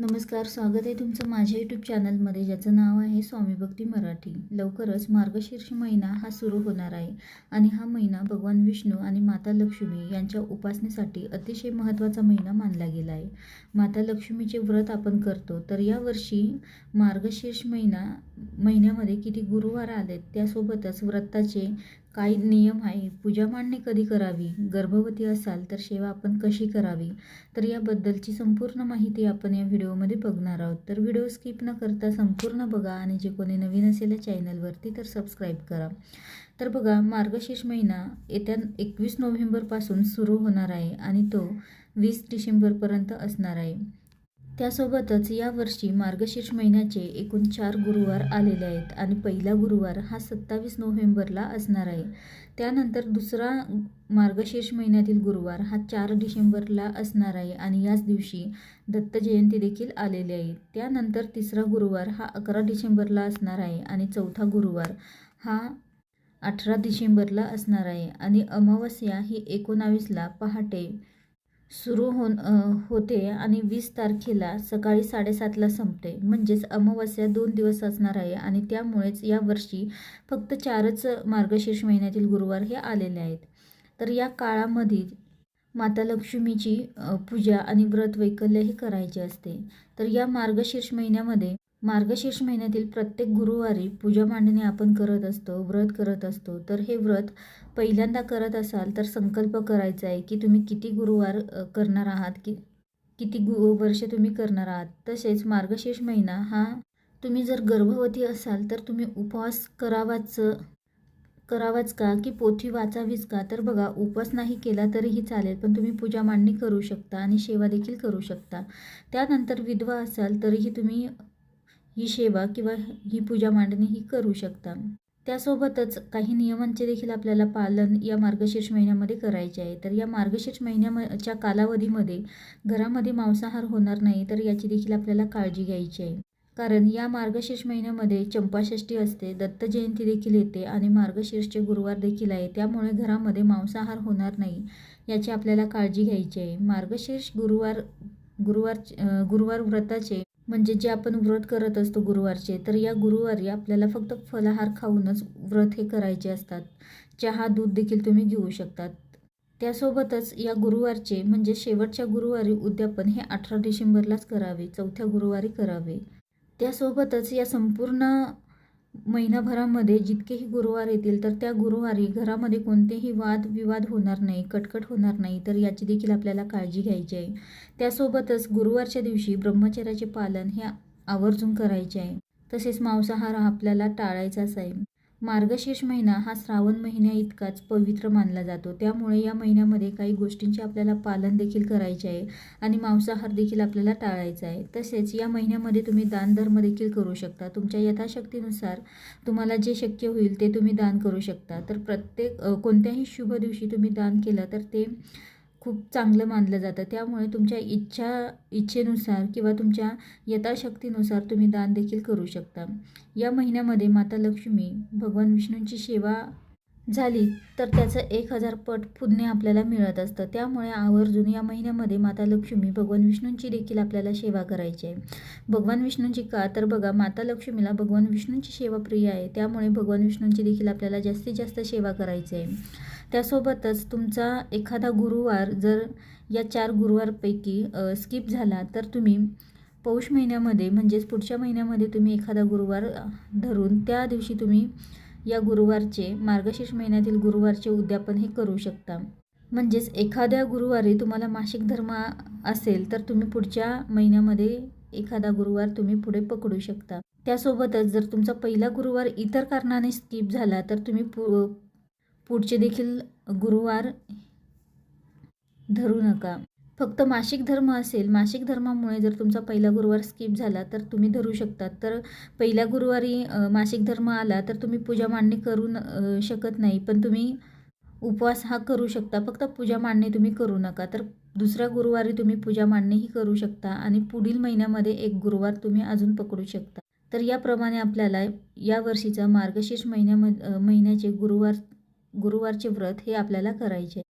नमस्कार स्वागत आहे तुमचं माझ्या यूट्यूब चॅनलमध्ये ज्याचं नाव आहे स्वामी भक्ती मराठी. लवकरच मार्गशीर्ष महिना हा सुरू होणार आहे आणि हा महिना भगवान विष्णू आणि माता लक्ष्मी यांच्या उपासनेसाठी अतिशय महत्त्वाचा महिना मानला गेला आहे. माता लक्ष्मीचे व्रत आपण करतो तर यावर्षी मार्गशीर्ष महिना महिन्यामध्ये किती गुरुवार आलेत त्यासोबतच व्रताचे काही नियम आहे पूजा मांडणी कधी करावी? गर्भवती असाल तर सेवा आपण कशी करावी? तर याबद्दलची संपूर्ण माहिती आपण या व्हिडिओमध्ये बघणार आहोत. तर व्हिडिओ स्किप न करता संपूर्ण बघा आणि जे कोणी नवीन असेल या चॅनलवरती तर सबस्क्राईब करा. तर बघा मार्गशीर्ष महिना येत्या एकवीस नोव्हेंबरपासून सुरू होणार आहे आणि तो वीस डिसेंबरपर्यंत असणार आहे. त्यासोबतच यावर्षी मार्गशीर्ष महिन्याचे एकूण चार गुरुवार आलेले आहेत आणि पहिला गुरुवार हा सत्तावीस नोव्हेंबरला असणार आहे. त्यानंतर दुसरा मार्गशीर्ष महिन्यातील गुरुवार हा चार डिसेंबरला असणार आहे आणि याच दिवशी दत्त जयंती देखील आलेली आहे. त्यानंतर तिसरा गुरुवार हा अकरा डिसेंबरला असणार आहे आणि चौथा गुरुवार हा अठरा डिसेंबरला असणार आहे. आणि अमावस्या ही एकोणावीसला पहाटे सुरू होन होते आणि वीस तारखेला सकाळी साडेसातला संपते. म्हणजेच अमावस्या दोन दिवस असणार आहे आणि त्यामुळेच यावर्षी फक्त चारच मार्गशीर्ष महिन्यातील गुरुवार हे आलेले आहेत. तर या काळामध्ये माता लक्ष्मीची पूजा आणि व्रत वैकल्यही करायचे असते. तर या मार्गशीर्ष महिन्यामध्ये मार्गशीर्ष महिन्यातील प्रत्येक गुरुवारी पूजा मांडणी आपण करत असतो व्रत करत असतो. तर हे व्रत पहिल्यांदा करत असाल तर संकल्प करायचा आहे की तुम्ही किती गुरुवार करणार आहात की किती गु वर्ष तुम्ही करणार आहात. तसेच मार्गशीर्ष महिना हा तुम्ही जर गर्भवती असाल तर तुम्ही उपवास करावाच करावाच का? की पोथी वाचावीच का? तर बघा उपवास नाही केला तरीही चालेल पण तुम्ही पूजा मांडणी करू शकता आणि सेवा देखील करू शकता. त्यानंतर विधवा असाल तरीही तुम्ही ही सेवा किंवा ही पूजा मांडणी ही करू शकता. त्यासोबतच काही नियमांचे देखील आपल्याला पालन या मार्गशीर्ष महिन्यामध्ये करायचे आहे. तर या मार्गशीर्ष महिन्याच्या कालावधीमध्ये घरामध्ये मांसाहार होणार नाही तर याची देखील आपल्याला काळजी घ्यायची आहे. कारण या मार्गशीर्ष महिन्यामध्ये चंपाषष्ठी असते दत्त जयंती देखील येते आणि मार्गशीर्षचे गुरुवार देखील आहे. त्यामुळे घरामध्ये मांसाहार होणार नाही याची आपल्याला काळजी घ्यायची आहे. मार्गशीर्ष गुरुवार गुरुवार गुरुवार व्रताचे म्हणजे जे आपण व्रत करत असतो गुरुवारचे तर या गुरुवारी आपल्याला फक्त फलाहार खाऊनच व्रत हे करायचे असतात. चहा दूध देखील तुम्ही घेऊ शकतात. त्यासोबतच या गुरुवारचे म्हणजे शेवटच्या गुरुवारी उद्यापन हे अठरा डिसेंबरलाच करावे चौथ्या गुरुवारी करावे. त्यासोबतच या संपूर्ण महिनाभरामध्ये जितकेही गुरुवार येतील तर त्या गुरुवारी घरामध्ये कोणतेही वाद विवाद होणार नाही कटकट होणार नाही तर याची देखील आपल्याला काळजी घ्यायची आहे. त्यासोबतच गुरुवारच्या दिवशी ब्रह्मचर्याचे पालन हे आवर्जून करायचे आहे. तसेच मांसाहार आपल्याला टाळायचाच आहे. मार्गशीर्ष महिना हा श्रावण महिन्या इतकाच पवित्र मानला जातो. त्यामुळे या महिन्यामध्ये काही गोष्टींचे आपल्याला पालन देखील करायचे आहे आणि मांसाहार देखील आपल्याला टाळायचा आहे. तसेच या महिन्यामध्ये तुम्ही दानधर्म देखील करू शकता. तुमच्या यथाशक्तीनुसार तुम्हाला जे शक्य होईल ते तुम्ही दान करू शकता. तर प्रत्येक कोणत्याही शुभ दिवशी तुम्ही दान केलं तर ते खूप चांगलं मानलं जातं. त्यामुळे तुमच्या इच्छा इच्छेनुसार किंवा तुमच्या यथाशक्तीनुसार तुम्ही दान देखील करू शकता. या महिन्यामध्ये माता लक्ष्मी भगवान विष्णूंची सेवा झाली तर त्याचं एक हजार पट पुण्य आपल्याला मिळत असतं. त्यामुळे आवर्जून या महिन्यामध्ये माता लक्ष्मी भगवान विष्णूंची देखील आपल्याला सेवा करायची आहे. भगवान विष्णूंची का? तर बघा माता लक्ष्मीला भगवान विष्णूंची सेवा प्रिय आहे. त्यामुळे भगवान विष्णूंची देखील आपल्याला जास्तीत जास्त सेवा करायची आहे. त्यासोबतच तुमचा एखादा गुरुवार जर या चार गुरुवारपैकी स्किप झाला तर तुम्ही पौष महिन्यामध्ये म्हणजेच पुढच्या महिन्यामध्ये तुम्ही एखादा गुरुवार धरून त्या दिवशी तुम्ही या गुरुवारचे मार्गशीर्ष महिन्यातील गुरुवारचे उद्यापन हे करू शकता. म्हणजेच एखाद्या गुरुवारी तुम्हाला मासिक धर्म असेल तर तुम्ही पुढच्या महिन्यामध्ये एखादा गुरुवार तुम्ही पुढे पकडू शकता. त्यासोबतच जर तुमचा पहिला गुरुवार इतर कारणाने स्किप झाला तर तुम्ही पु पुढचे देखील गुरुवार धरू नका. फक्त मासिक धर्म असेल मासिक धर्मामुळे जर तुमचा पहिला गुरुवार स्किप झाला तर तुम्ही धरू शकता तर पहिल्या गुरुवारी मासिक धर्म आला तर तुम्ही पूजा मांडणी करू न शकत नाही. पण तुम्ही उपवास हा करू शकता. फक्त पूजा मांडणी तुम्ही करू नका. तर दुसऱ्या गुरुवारी तुम्ही पूजा मांडणीही करू शकता आणि पुढील महिन्यामध्ये एक गुरुवार तुम्ही अजून पकडू शकता. तर याप्रमाणे आपल्याला या वर्षीचा मार्गशीर्ष महिन्यामध्ये महिन्याचे गुरुवार गुरुवारचे व्रत हे आपल्याला करायचे.